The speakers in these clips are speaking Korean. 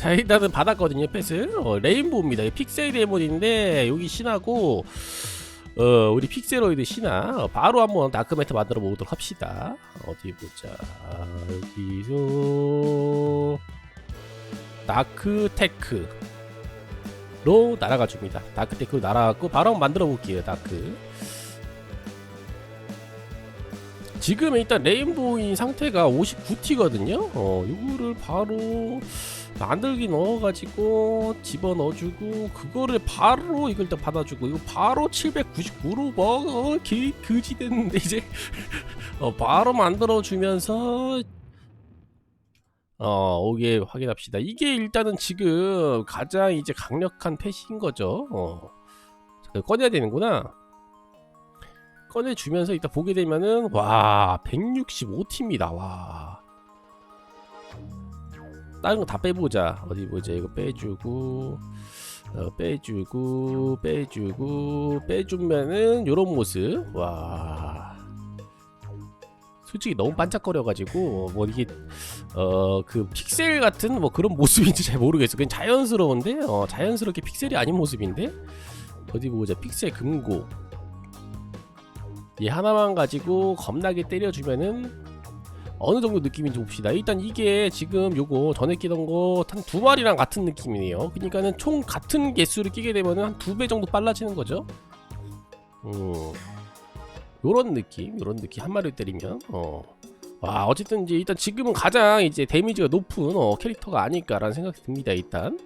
자 일단은 받았거든요 펫을 어, 레인보우입니다. 픽셀 데몬인데 여기 신하고 어 우리 픽셀로이드 신화 어, 바로 한번 다크메타 만들어 보도록 합시다. 어디 보자. 여기서 다크테크로 날아가 줍니다. 다크테크로 날아가고 바로 만들어 볼게요 다크 지금 일단 레인보우인 상태가 59T거든요. 어 이거를 바로 만들기 넣어가지고 집어 넣어주고 그거를 바로 이걸 일단 받아주고 이거 바로 799로 뭐 어, 기, 그지 됐는데 이제 어, 바로 만들어주면서 어 오게 확인합시다. 이게 일단은 지금 가장 이제 강력한 펫인 거죠. 어 꺼내야 되는구나 꺼내주면서 이따 보게 되면은 와 165T입니다. 와. 다른 거 다 빼보자. 어디 보자. 이거 빼주고 어, 빼주고 빼주고 빼주면은 요런 모습. 와. 솔직히 너무 반짝거려가지고 뭐 이게 어 그 픽셀 같은 뭐 그런 모습인지 잘 모르겠어. 그냥 자연스러운데? 어 자연스럽게 픽셀이 아닌 모습인데? 어디 보자. 픽셀 금고 얘 하나만 가지고 겁나게 때려주면은 어느 정도 느낌인지 봅시다. 일단 이게 지금 요거 전에 끼던 거 한 두 마리랑 같은 느낌이네요. 그러니까는 총 같은 개수를 끼게 되면은 한 두 배 정도 빨라지는 거죠. 음, 요런 느낌, 요런 느낌 한 마리를 때리면 어. 와 어쨌든 이제 일단 지금은 가장 이제 데미지가 높은 어, 캐릭터가 아닐까라는 생각이 듭니다. 일단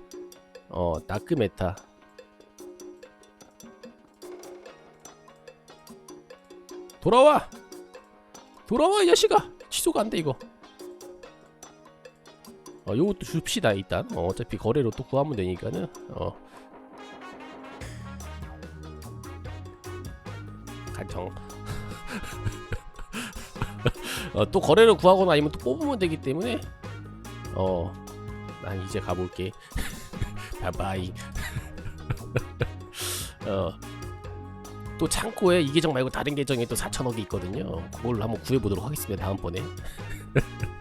어 다크 메타 돌아와. 돌아와 이 자식아. 취소가 안 돼 이거. 어 요것도 줍시다 일단. 어, 어차피 거래로 또 구하면 되니까는. 어. 간청. 어, 또 거래로 구하거나 아니면 또 뽑으면 되기 때문에. 어 난 이제 가볼게. 바이바이. 어 또 창고에 이 계정 말고 다른 계정에 또 4천억이 있거든요. 그걸 한번 구해보도록 하겠습니다. 다음번에.